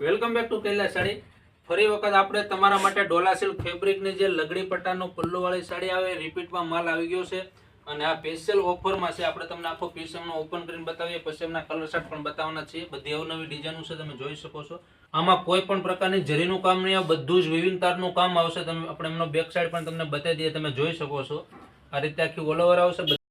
Welcome back to Kailash Sari. ફરી વખત આપણે તમારા માટે ડોલા સિલ્ક ફેબ્રિકની જે લગડી પટ્ટાનો પલ્લુવાળી સાડી આવે, રિપીટમાં માલ આવી ગયો છે. અને આ સ્પેશિયલ ઓફરમાં છે, આપણે તમને આખો પીસમનો ઓપન કરીને બતાવીએ. પછી એમના કલર શર્ટ પણ બતાવવાના છીએ. બધી અવનવી ડિઝાઇનો છે, તમે જોઈ શકો છો. આમાં કોઈ પણ પ્રકારની જરીનું કામ નહીં આવે બધું જ વિવિધ તારનું કામ આવશે. તમે આપણે એમનો બેક સાઈડ પણ તમને બતાવી દઈએ, તમે જોઈ શકો છો. આ રીતે આખી ઓલ ઓવર આવશે.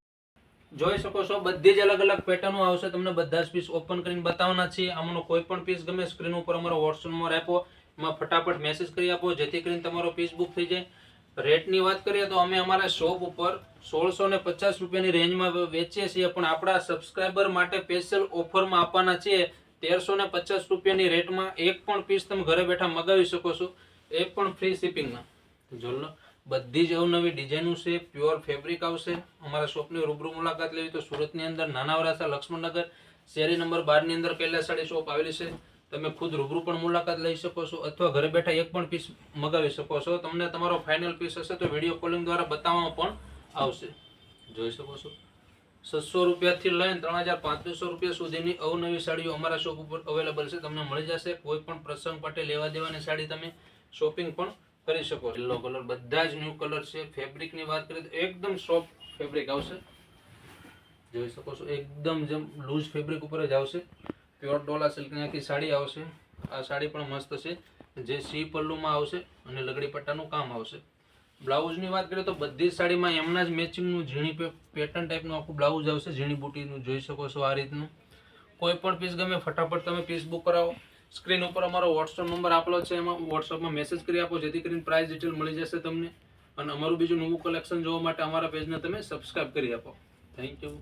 જોઈ શકો છો, બધી જ અલગ અલગ પેટર્નો આવશે. તમને બધા જ પીસ ઓપન કરીને બતાવવાના છીએ. આમાંનો કોઈ પણ પીસ ગમે સ્ક્રીન ઉપર અમારો વોટ્સઅપ નંબર આપો. એમાં ફટાફટ મેસેજ કરી આપો, જેથી કરીને તમારો પીસ બુક થઈ જાય. રેટની વાત કરીએ તો અમે અમારા શોપ ઉપર સોળસો ને પચાસ રૂપિયાની રેન્જમાં વેચીએ છીએ, પણ આપણા સબસ્ક્રાઈબર માટે સ્પેશિયલ ઓફરમાં આપવાના છીએ. તેરસો ને પચાસ રૂપિયાની રેટમાં એક પણ પીસ તમે ઘરે બેઠા મગાવી શકો છો. એ પણ ફ્રી શિપિંગમાં જો લો. બધી જ અવનવી ડિઝાઇનો છે પ્યોર ફેબ્રિક આવશે. અમારા શોપની રૂબરૂ મુલાકાત લેવી તો સુરતની અંદર નાના વરાસા લક્ષ્મણનગર, શેરી નંબર બારની અંદર કૈલાસ સાડી શોપ આવેલી છે. તમે ખુદ રૂબરૂ પણ મુલાકાત લઈ શકો છો અથવા ઘરે બેઠા એક પણ પીસ મગાવી શકો છો. તમને તમારો ફાઇનલ પીસ હશે તો વીડિયો કોલિંગ દ્વારા બતાવવામાં પણ આવશે. જોઈ શકો છો. છસો રૂપિયાથી લઈને ત્રણ હજાર પાંત્રીસો રૂપિયા સુધીની અવનવી સાડીઓ અમારા શોપ ઉપર અવેલેબલ છે. તમને મળી જશે. કોઈ પણ પ્રસંગ માટે લેવા દેવાની સાડી તમે શોપિંગ પણ કરી શકો યલો કલર બધા જ ન્યૂ કલર છે. ફેબ્રિકની વાત કરીએ તો એકદમ સોફ્ટ ફેબ્રિક આવશે. જોઈ શકો છો, એકદમ જેમ લૂઝ ફેબ્રિક ઉપર જ આવશે. પ્યોર ડોલા સિલ્કની આખી સાડી આવશે. આ સાડી પણ મસ્ત છે. જે સી પલ્લુમાં આવશે અને લગડી પટ્ટાનું કામ આવશે. બ્લાઉઝની વાત કરીએ તો બધી જ સાડીમાં એમના જ મેચિંગનું ઝીણી પેટર્ન ટાઈપનું આખું બ્લાઉઝ આવશે. ઝીણી બુટીનું, જોઈ શકો છો આ રીતનું. કોઈ પણ પીસ ગમે, ફટાફટ તમે પીસ બુક કરાવો. સ્ક્રીન ઉપર અમારો વોટ્સઅપ નંબર આપેલો છે, એમાં વોટ્સઅપમાં મેસેજ કરી આપો, જેથી કરીને પ્રાઇસ ડિટેલ મળી જશે તમને. અને અમારું બીજું નવું કલેક્શન જોવા માટે અમારા પેજને તમે સબસ્ક્રાઇબ કરી આપો. Thank you